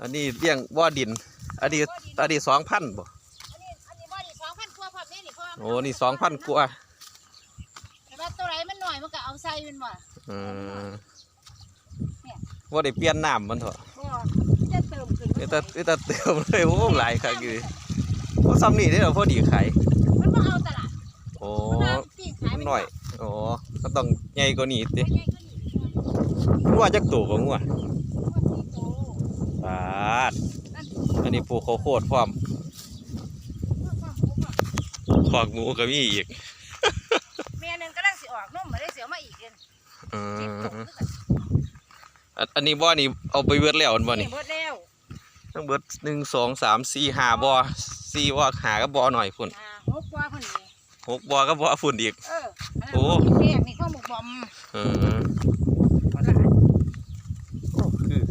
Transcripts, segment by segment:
อันนี้เลี้ยงบ่อดิน อันนี้อันนี้สองพันบ่อันนี้อันนี้บ่ดีสองพันกว่าพร้อมนี่นี่เพราะว่ามัโอ้นี่สองพันกว่าแต่ว่าตัวไหนมันหน่อยมันก็เอาใส่เป็นบ่อืมว่าได้เปลี่ยนน้ำมันเถอะบ่จะเติมขึ้นเอตาเอตาเติมเลยโอ้หลายคักอยู่โอ้ซ้ำนี่ได้อพอดีขายมันบ่เอาตลาดโอ้มันเอาปิ้งขายมันหน่อยโอ้ก็ต้องใหญ่กว่านี้ติใหญ่ๆก็นี่งัวจักตัวก็งัวว่าสิโต ปาดนั่นอันนี้ปลูกข้าวโพดพร้อมว่าความรู้ว่าขอกหมูก็มีอีกแม่หนึงกำลังสิออกนมมาได้เสียวมาอีกเด้ออืเจ็บตกมคือกันอันอันนี้บ่อนี่เอาไปเบิดแล้วอันบ่นี่เบิดแล้วทั้งเบิดหนึ่งสองสามสี่ห้าบ่อสี่บ่อหาก็บ่อหน่อยพุ่นอ่าหกกว่าคนนี้หกบ่อก็บ่อพุ่นอีกเอออันนั้นโอ้แม่นี่ข้าวหมกบอมอืมบ่ละโอ้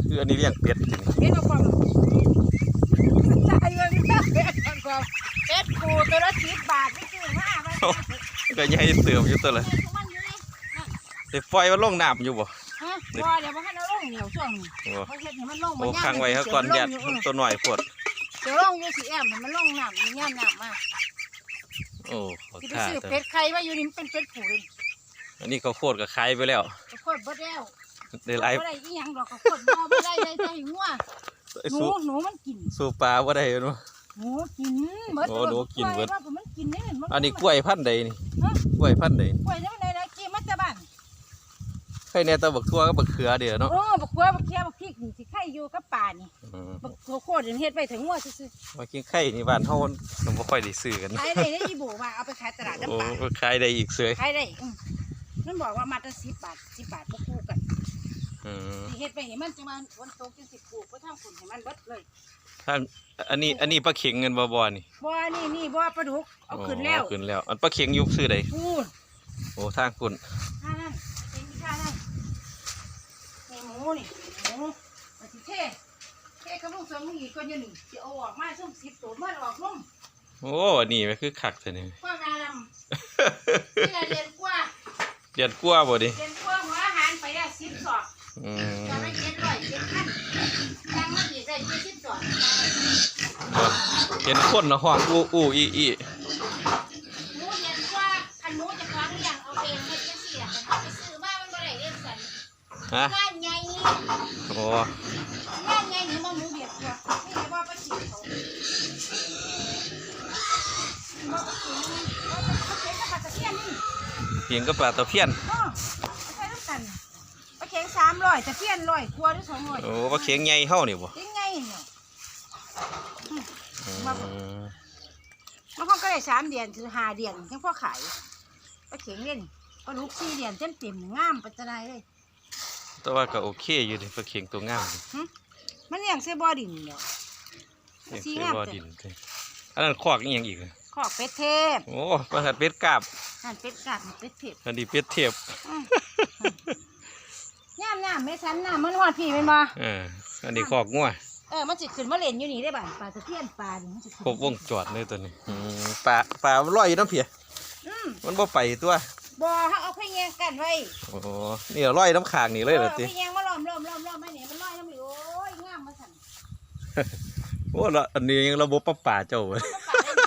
คืออันนี้เลี้ยงเป็ดจริงเฮ็ดเอาความตายเลยเป็ดความเป็ดปูตัวละ10บบาทไม่ซื้อมามันก็ใหญ่เติมอยู่ตัวละมันอยู่นี่ได้ปล่อยมันลงน้ำอยู่บ่ฮะบ่เดี๋ยวบ่ให้เอาลงเหนียวช่วงนี้โอ้เขาเฮ็ดให้มันลงโอ้ย่ามค้างไว้เขาก่อนแดดตัวหน่อยปวดเดี๋ยวลงอยู่สิแอมมันลงน้ำมีย่ามน้ำมาโอ้ขอสิไปท่าซื้อเป็ดไข่ว่าอยู่นี่มันเป็นเป็ดผูเลยอันนี้เขาโคตรกับคายไปแล้วโคตรเบิดแล้ว ได้หลายบ่ได้อีหยังดอกก็โคตรบ่บ่ได้ได้ใส่งัวไอ้หนูสู้หนูมันกินสู้ปลาว่าได้เนาะ หนูกินเบิดโอ้หนูกินเบิด ว่ามันกินนี่มั อันนี้กล้วยพันธุ์ใดนี่ฮะ กล้วยพันธุ์ใดกล้วยนี่มันได้ได้กินมาจากบ้านใครแน่แตะบักทั่วกับบักเขือเดี๋ยวเนาะโอ้บักกัวบักเขียบักพริกนี่สิไข่อยู่กับป่านี่อืมบักโคโคตรเฮ็ดไว้ถึงงัวซื่อมากินไข่นี่บ้านเฮามันบ่ค่อยได้ซื้อกันๆขายได้ได้อีโบว่าเอาไปขายตลาดโอ้น้ำปลาขายได้อีกเสยขายได้อืมมันบอกว่ามาตั้ง10บาท10บาทบ่คู่กันอืม สิเฮ็ดไปให้มันจังว่าฝนตกจังสิปลูกไปทางฝุ่นให้มันเบิดเลยท่านอันนี้อันนี้ปลาเข็งเงินบ่บ่นี่บ่นี่นี่บ่ปลาดุกเอาขึ้นแล้วโขึ้นแล้ว อันปลาเข็งอยุบซื้อใดพูนโอ้ทางคุณท่านั่นเป็นที่ท่านั่นนี่หมูนี่หมูมาสิเทเทกับลูกสองมืออีกคนเดียวหนึ่งสิเอาออกมาส่ง10ตัวมันออกลงโอ้อันนี้มันคือคักแท้นี่กว้างนาลำนี่ละเรียนกว่าเดือนกว่าบ่ดิเรียนกว่าหัวอาหารไปได้สิบสอบ อืมตอนนั้นเจ็ดร้อยเจ็ดพันยังม่ดีได้เจ็ดสิบสอเห็นคนนะห้องอู้อู้อีอีหมูเรียนว่าคันหมูจะคว้างเลี้ยงเอาเองเฮ็ดจังซี่ล่ะเอาไปซื้อมามันบ่ได้เรียนสันฮะงานใหญ่โอ้งานใหญ่นี่มันหมูเบียดกว่าไม่ได้ว่าไปฉีดเขาบ่ปฉีดมันเขาเขีนกับปลาตะเพียนนี่เพียงก็ปลาตะเพียนอไปน้ำกันปลาเข็งสามร้ อยตะเพียนร้อยกว่าหรือสองร้อยโอ้ปลาเข็งใหญ่เฮานี่บ่ยังไงเนี่ยอืมบางคนก็ได้สามเดือนถึงห้าเดือนยังพอขายปลาเข็งเล่นปลาลูกสี่เดือนเต็มเต็มๆงามปัจจัยเลย แต่ว่าก็โอเคอยู่ดิปลาเข็งตัวงามดิมันเลี้ยงเสบ่อดินเดียวเลี้ยงสีเสืงามบ่จังดินเด้อันนั้นคอกอีหยังอีกอะขอกเป็ดเทพโอ้ปลาหัดเป็ดกาบนั่นเป็ดกาดนี่เป็ดเทพอันนี้เป็ดเทียบ ย่ามน้ำไม่สันน้ำมันหอดพี่เป็นบ่เอออันนี้คอกงัวเออมันจิขึ้นมาเล่นอยู่นี่ได้บ่าปลาตะเพียนปลานี่มันจิขึ้นครบวงจรเลยตัวนี้อืมปลาปลามันลอยอยู่น้ำเพียอืมมันบ่ไปตัวบ่เขาเอาพะแยงกันไว้โอ้นี่ลอยน้ำขางนี่เลยเหรอเอาติพะแยงมาล้อมล้อมล้อมล้อมไว้เนี่ยมันลอยน้ำอยู่โอ้ยงามมาสั่นโอ้ละอันนี้ยังระบบปลาป่าเจ้าเว้ยมันปลาได้หนิ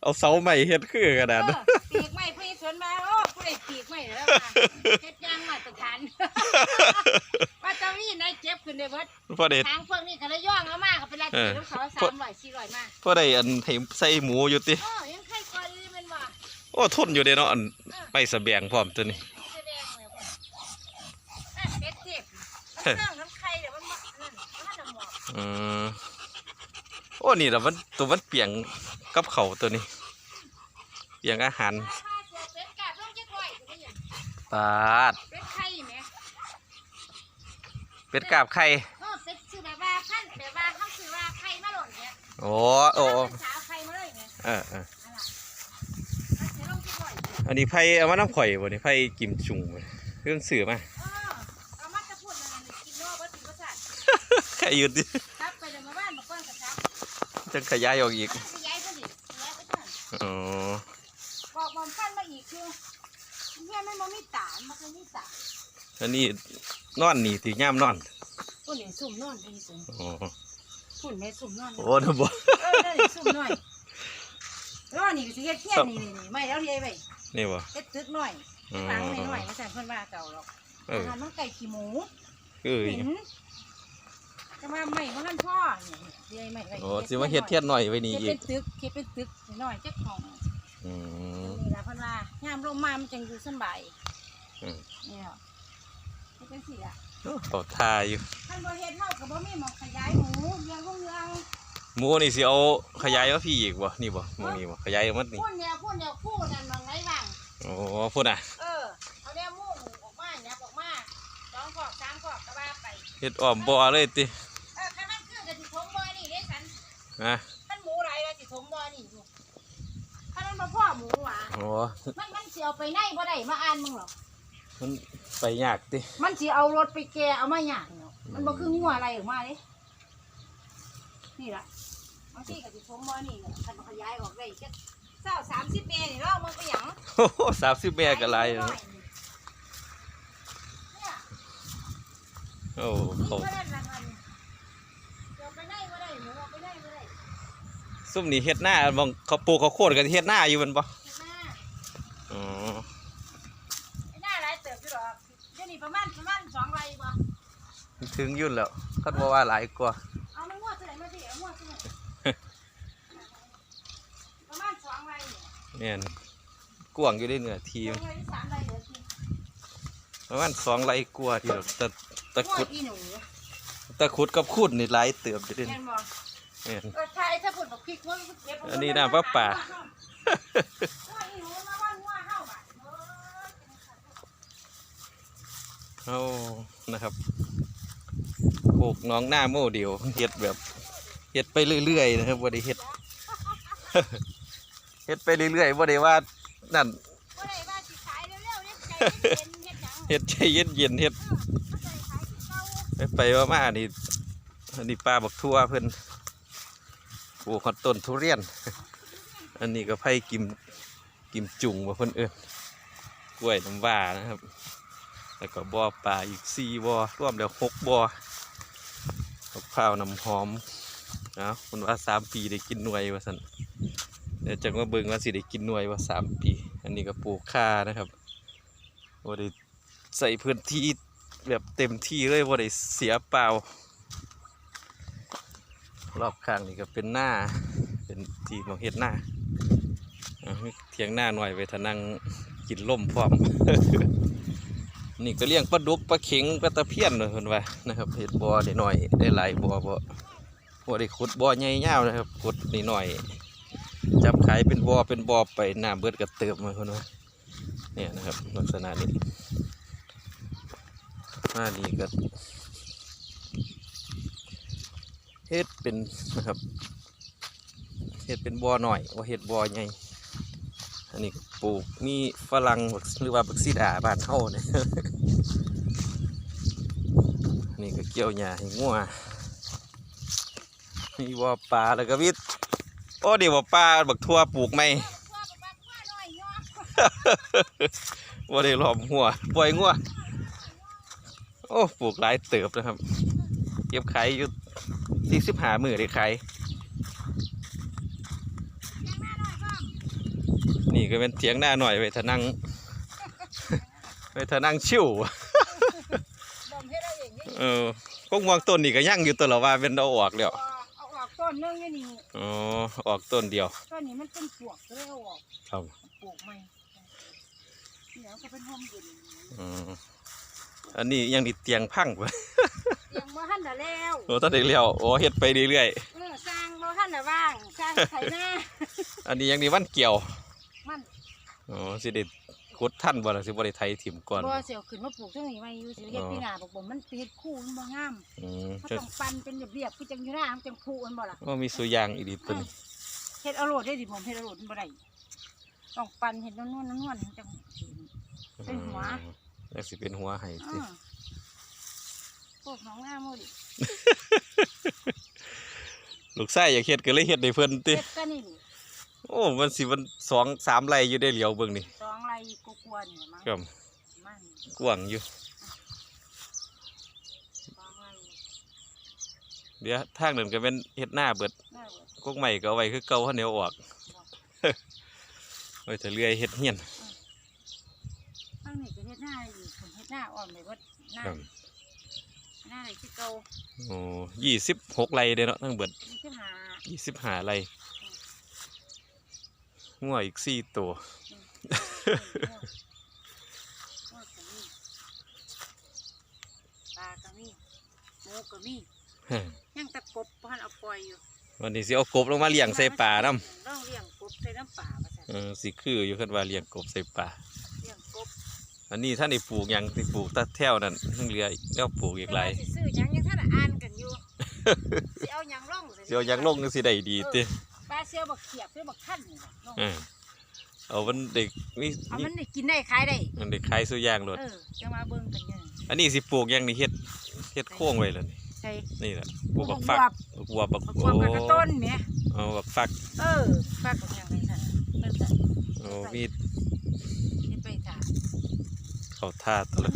เอาเสาใหม่เฮ็ดคือขนาดเอนั้นอปีกไม้พี่สวนมา โอ้ผู้ใดปีกไม้แล้วมาเฮ็ดยางมาตรฐานว่าจะมีนายเจ็บขึ้นได้เบิดพอได้ทางพวกนี้ก็เลยย่องเอามาก็เป็นราชีลูกเขาสามร้อยสี่ร้อยมาพอได้อันให้ใส่หมูอยู่ติอ๋อยังไข่ก่อนนี่เป็นว่าโอ้ทนอยู่เด้เนาะอันไปสะแบงพร้อมตัวนี้แสดงเลยว่าอะเป็ดเจ็บมันเรื่องน้ำไข่เดี๋ยวมันมานั่นมันน่ะหมอกอืมโอ้นี่ละมันตัวมันเปียงกับเขาวตัวนี้เปียงอาหาร ปาดเป็ดไข่ไหมเป็ดกาบไข่เออเป็ดซื้อแบบว่าพันแบบว่าเขาซื้อว่าไข่มาหล่นเนี่ยโอ้โอ้โอ้สาวไข่มาเลยเนี่ยเออเออมันเสียลงที่ก่อยอันนี้ไผ่เอามาน้ำข่อยบ่นี่ไผ่กิมจุ่งบ่เรื่องสื่อมาเออเอามาจะพูดอะไรกินนอกวัตถุประสาทแค่หยุดดิครับไปเดี๋ยวมาบ้านมาก้อนกับครับจะขยายออกอีกขยายผลิตขยายไปเถอะอ๋อบอกบอมฟันมาอีกคือ เพื่อนไม่มามีตามันเคยมีตาอันนี้นอนนี่ติย่ามนอนพุ่นนี่ซุ่มนอนเป็นสูงอ๋อพุ่นแม่ซุ่มนอนโอ้นะบ่เออนั่นนี่ซุ่มน้อยแล้วอันนี่ก็สิเฮ็ดเฮียนนี่นี่นี่ไม่แล้วเรียไว้นี่บ่เฮ็ดตึกน้อยอ๋อหลังน้อยๆไม่ใช่เพิ่นว่าเก่าหรอกเออาอหารมันไก่ขี้หมูคือหินจะมาไม่บ่ทันพ่อนี่เรียไม่ไว้โอ้สิมาเฮ็ดเทียนหน่อยไว้นี่เฮ็ดอีเป็กนตึกเฮ็ดเป็นตึกน้อยๆจักห้องอืมนี่ล่ะ เพิ่นว่ายามลมมามันจังอยู่สำบายอืมนี่ล่ะเฮ็ดจังซี่ล่ะเขาทาอยู่ท่านบ่เฮ็ดเฮาก็บ่มีหม้องขยายหมูเลี้ยงลูกเลี้ยงหมูนี่สิเอาขยายมาพี่อีกบ่นี่บ่หมูนี่บ่ขยายออกมานี่พุ่นเดียวพุ่นเดียวคู่นั่นบางไหนบ้าง โอ้พุ่นน่ะเออเอาแนวหมูออกมาเนี่ยออกมาสองขอบสามขอบก็ว่าไป เฮ็ดอ้อมบ่อเลยติเออคันมันคือกับสิถมบ่อนี่เด้สัน นะ มันหมูหลายว่าสิถมบ่อนี่อยู่คันมันบ่พ่อหมูหว่ะ โอ้มันมันสิเอาไปไหนบ่ได้มาอ่านมึงหรอก มันไปยากติมันสิเอารถไปแกเอามาหยังเนาะมันบ่คืองัวอะไรออกมาเด้นี่ล่ะบางทีก็สิถมบ่อนี่เนี่ยคันมันขยายออกได้แค่เศร้าสามสิบเมตรนี่เรามันไปหยังโอ้โห30แม่ก็หลายแล้วเนี่ยโอ้นี่เขาก็ได้ละคันเดี๋ยวไปไหนบ่ได้หมูเอาไปไหนบ่ได้ซุ่มนี่เฮ็ดหน้ามองเขาปลูกเขาวโคตรกันเฮ็ดหน้าอยู่แมันบ่เห็นหน้า อ๋อ ไอ้หน้าหลายเติบอยู่ดอกเดี๋ยวนี้ประมาณประมาณสองไรบ่ ถึงอยุ่นแล้วคันบ่ว่าหลายกว่าเอามันงวดเท่าไหร่มาสิเอางวดเท่าไหร่ประมาณสองไรเนี่ยแม่นกว้างอยู่ได้เนื้อทีสองไรหรือสามไรเดี๋ยวสิประมาณสองไร่กว่าที่เราตะตะงวขุดดอีหนูตะขุดกับขุดนี่หลายเติบอยู่เด้แม่นบ่แม่นเออถ้าไอ้ถ้าผลบักพริกมันเก็บอันนี้น้ำปลาป่า งวดอีหนูมาว่างวดเฮาบ่ะเออโอ้นะครับ ปลูกน้องหน้าโมเดียวเฮ็ดแบบเฮ็ดไปเรื่อยๆนะครับบ่ได้เฮ็ดเฮ็ดไปเรื่อยๆบ่ได้ว่านั่นบ่ได้ว่าสิขายเร็วๆเนี่ยใจเย็นเฮ็ดหยังเฮ็ดใจเย็นเฮ็ดเออบ่ได้ขายคือเก่ามาๆนี่อันนี้ปลาบักทั่วเพิ่อนปลูกฮอดต้นทุเรียน อันนี้ก็ไผ่กิมกิมจุงว่าเพิ่นเอิ้นกล้วยน้ำว้านะครับ แล้วก็บ่อปลาอีกสี่บ่อรวมแล้วหกบ่อ มะพร้าวน้ำหอมนะคุณว่าสามปีได้กินหน่วยว่าสันเดี๋ยวจังว่าเบิ่งว่าสิได้กินหน่วยว่าสามปี อันนี้ก็ปลูกข่านะครับว่าได้ใส่พื้นที่แบบเต็มที่เลยว่าได้เสียเปล่ารอบข้างนี่ก็เป็นหน้า เป็นที่มองเห็ดหน้าอ่ามีเทียงหน้าหน่อยไปทานั่งกินล่มพร้อม นี่ก็เลี้ยงปลาดุกปลาเข็งปลาตะเพียนเลยคนว่านะครับเห็ดบ่อได้หน่อยได้หลายบ่อบ่บ่ได้ขุดบ่อใหญ่ยาวนะครับขุดนิดหน่อยจับขายเป็นบ่อเป็นบ่อไปน้ำเบิดกระเติบมาคนว่าเนี่ยนะครับลักษณะนี้มานี่ก็เฮ็ดเป็นนะครับเฮ็ดเป็นบ่อหน่อยว่าเฮ็ดบ่อใหญ่ อันนี้ปลูกมีฝรั่งหรือว่าบักซีดาบ้านเฮาเนี่ยนี่ก็เกี่ยวหญ้าให้งัวมีบ่อปลาแล้วก็วิทโอ้เดีบ่อปลาบักทั่วปลูกไหมว่าบ่บักว่าน้อยเนาะบ่ได้ล้อมหัวปล่อยงัวโอ้ปลูกหลายเติบนะครับ เก็บขายอยู่สี่สิบห้ามือได้ขาย ยังหน้าน้อยพ่อม นี่ก็เป็นเถียงหน้าหน่อยไปทานั่งไปทานั่งชิวบ่มเฮ็ดเอาเองนี่เออพวกมวงต้นนี่ก็ยั่งอยู่ตัวละว่าเป็นเอาออกแล้วเอาออกต้นนึงอยู่นี่อ๋อออกต้นเดียวต้นนี้มันเป็นปวกก็เลยเอาออกครับปลูกใหม่เดี๋ยวก็เป็นห้องเย็นอืมอันนี้ยังดิเตียงพังปะยังบ่ทันได้แล้วโอ้ตอนเด็กเลี้ยวโอ้เฮ็ดไปเรื่อยเออสร้างบ่ทันได้ว่างสร้างไถนาๆอันนี้ยังดีวันเกี่ยวมัน อ๋อสิได้ขุดท่านบ่ล่ะสิบ่ได้ไถถิ่มก่อนบ่เสียวขึ้นมาปลูกตรงนี้ไว้อยู่สิเฮ็ดปีหน้าบอกบ่มันติดคู่มันบ่งามอืมมันจะต้องปั่นเป็นเรียบๆคือจังอยู่หน้ามันจังคู่มันบ่ล่ะว่ามีสุยางอีดีตัวนี้เฮ็ดเอาโลดได้ดิผมเฮ็ดเอาโลดมันบ่ได้ต้องปั่นเฮ็ดนวลๆนวลๆจังเป็นหัวอืมแล้วสิเป็นหัวให้อืติอพวกน้องหน้าโมดิลูกชายอยากเฮ็ดก็เลยเฮ็ดให้เพิ่นติเฮ็ดก็นี่นี่ โอ้มันสิมันสองสามไร่อยู่ได้เหลียวเบิ่งนี่สองไรกลัวๆนี่มั้งครับมันกว้างอยู่ สองไรเดี๋ยวทางนั้นก็เป็นเฮ็ดหน้าเบิดน่าเบื่อกกใหม่ก็เอาไว้คือเก่าเขาเหนียวออก ไว้จะเลื่อยเฮ็ดเฮียนข้างนี้ก็เฮ็ดหน้าอยู่ผมเฮ็ดหน้าอ่อนไปเบิดหน้าครับหน้าไหนที่เก่าโอ้ยี่สิบหกไรเด้เนาะทั้งเบิด นี่คือหายี่สิบห้าไร งัวอีกสี่ตัวว่าก็มีปลาก็มีหมูก็มียังตะกบพันเอาปล่อยอยู่วันนี้สิเอากบลงมาเลี้ยงใส่ป่าน้ลองเลี้ยงกบใส่น้ำป่ามาำเออสิคืออยู่คันว่าเลี้ยงกบใส่ป่าเลี้ยงกบอันนี้ท่านได้ปลูกหยังได้ปลูกตะแถวนั่นทั้งเรืออีกแล้วปลูกอีกหลายสิซื้อหยังยังท่านอ่านกันอยู่สิเอาหยังล่องเดี๋ยวหยังลงก็สิได้ดีติปลา เสียวบักเขียบหรือบักขั้นนี่ล่ะลงเออเอามันเด็กมีเอามีมันได้กินได้ขายได้ มันเด็กขายสุอย่างรถเออจะมาเบิ่งกันเนี่ยอันนี้สิปลูกหยังนี่เฮ็ดเฮ็ดโค้งไว้แล้วนี่ใช่นี่แหละปลูกบักฟักบักบัวบักบักโอ้บวบกับกระต้นเนี่ยเอาบักฟักเออฝากกับหยังไงค่ะมันจะโอ้มีเฮ็ดไปจ้ะเข้าท่าตัวละ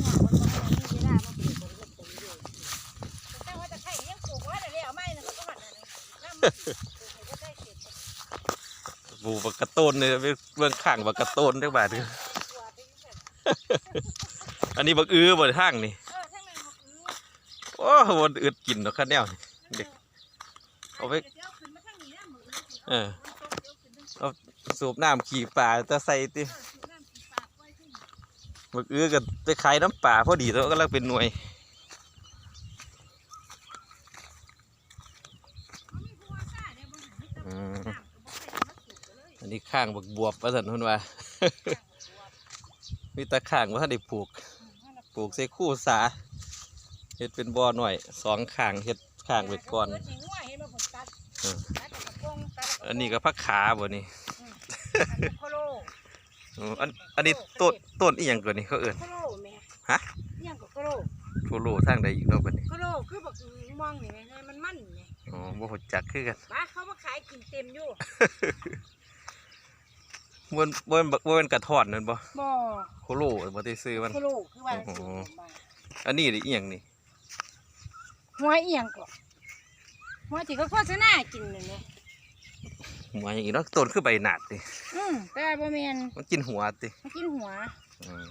ปลูกบักกระต้นเนี่ยเบื้องข้างบักกระต้นได้บาดเดียวตัวไปอยู่ซั่นอันนี้บักอื้อบ่ทางนี่เออทั้งนั้นบ่คือโอ้บ่อึดกินดอกคันแนวนี่เด็กเอาไว้ดี๋ยวขึ้นมาทางนี้นะมื้อนี้สิเออเดี๋ยวขึ้นทางสูบน้ำขี่ป่าจะใส่ติเออสิน้ำสิปากไว้ที่นี่บักอื้อก็ไปขายน้ำป่าพอดีแล้วก็ลังเป็นหน่วยมันมีผู้ว่าซ่าเด้บ่หันมีแต่อืม นเลยอันนี้ข้างบักบวบว่าซั่นเพิ่นว่า มีแตะข้างว่าถ้าได้ปลูก ปลูกใส่คู่สาเฮ็ดเป็นบ่อหน่อยสองข้างเฮ็ดข้างไว้ก่อนเสิงัวเห็นบ่ผมตัดเออตัดกับกระโปรงตัดกับกระโปรงอันนี้ก็ผักขาบ่นี่อันนี้โคโลอ๋ออันอันนี้ต้นต้นอีหยังตัวนี้เขาเอิ้นโคโลแม่ฮะอิหยังก็โคโลโทโลทางใดอีกเนาะบัดนี้โคโลคือบักม่วงนี่แม่ให้มันมันนี่อ๋อบ่ฮู้จักคือกันบ้าเขามาขายกินเต็มอยู่ บ่นบ่นบ่เป็นกระทอนนั่นบ่บ่โคโลบ่ได้ซื้อมันโคโลคือว่าโอ้โหสิบ้าอันนี้ดิอีหยังนี่หัวอีหยังก็หัวที่เขาโฆษณากินนั่นแหละหัวอย่างนี้เนาะต้นคือใบหนาดติอืมแต่ว่าบ่แม่นมันกินหัวติมากินหัวอืม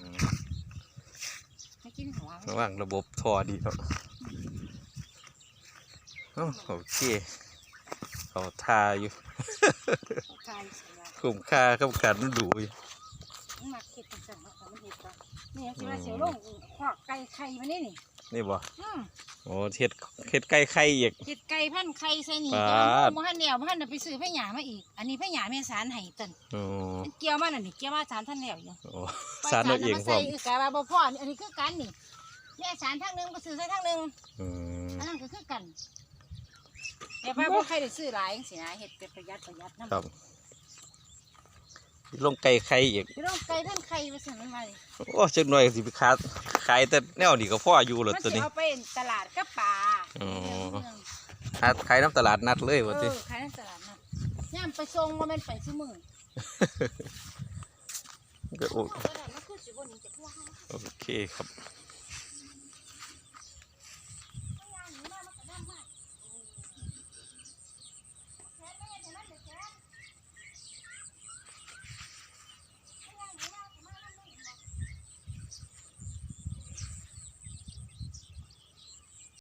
มากินหัวระหว่างระบบทอดีเนาะอ้าวโอเคเขาทาอยู่เขาขายสิว่า คุ้มค่ากับการดูอยู่มันมักเฮ็ดจังซั่นเนาะมันเฮ็ดบ่นี่สิว่าเสียวลงขอกไก่ไข่มานี่นี่นี่บ่อืมโอ้เฮ็ดเฮ็ดไก่ไข่อีกเฮ็ดไก่พันไข่ใส่นี่ปาดแต่ว่าบ่ทันแล้วบ่ทันได้ไปซื้อพะหยามาอีก อันนี้พะหยาแม่สารให้ตันโอ้มันเกี่ยวมานั่นนี่เกี่ยวมาสารท่านแล้วอยู่โอ้สารเอาเองพร้อมไปสารเอามาใส่คือกะว่าบ่พออันนี้คือกันนี่แม่สารทางหนึงก็ซื้อใส่ทางหนึง อืม อันนั้นก็คือกันแต่ว่าบ่ใครได้ซื้อหลายจังซี่นะเฮ็ดเป็นประหยัดประหยัดนำครับ ลงไก่ไข่อีกพี่น้องไก่ท่านไข่ว่าซั่นมันว่าดิโอ้จักหน่อยสิไปขายขายแต่แนวนี้ก็พออยู่มัแล้วนตัวสินี้ เอาไปตลาดกับปลาอ๋อเมืองหาขายน้ำตลาดนัดเลยเอว่าอติขายในตลาดนัดย่ามไปส่งบ่แม่นไปซุมื้อก็โอตลาดมันคือสิบ่หนีจากพวกเฮาโอเคครับ